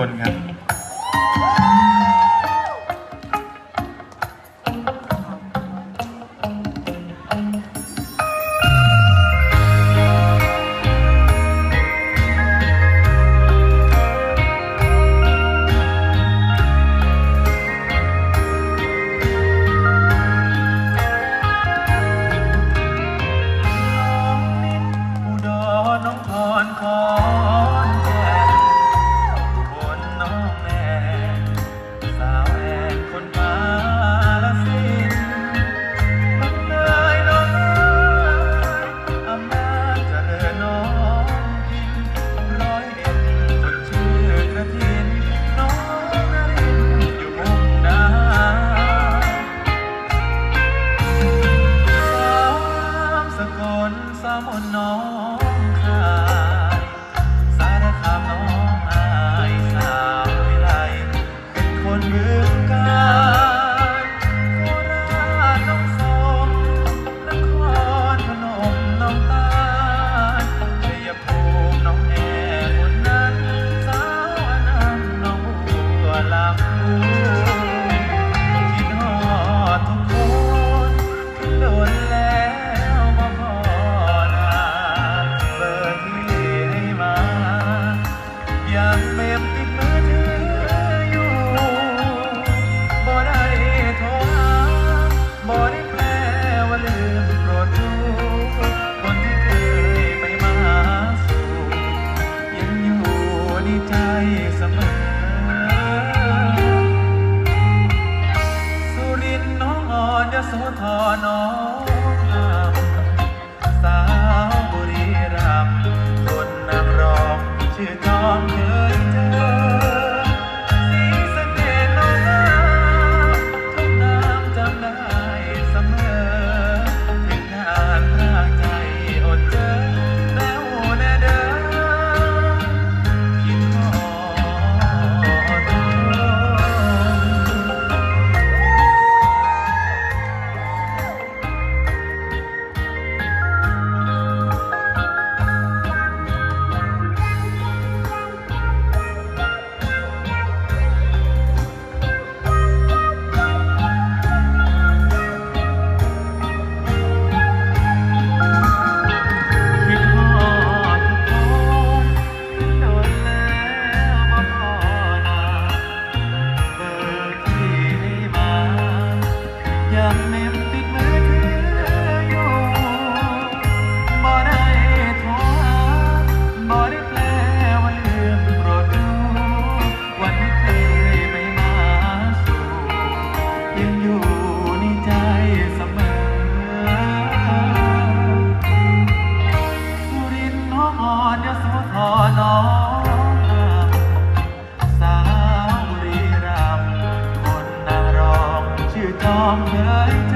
คนครับ อย่างเมมติดมือถืออยู่บ่ได้โทรบ่ได้แปลว่าลืมโปรดรู้ คนที่เคยไปมาสู่ยังอยู่ในใจเสมอ สุรินน้องอ่อนยโสธรน้อง ยังอยู่ในใจเสมอรินทร์นอนยโสธรน้องสาวรีรัมนนารองชื่อจอมเคยเจ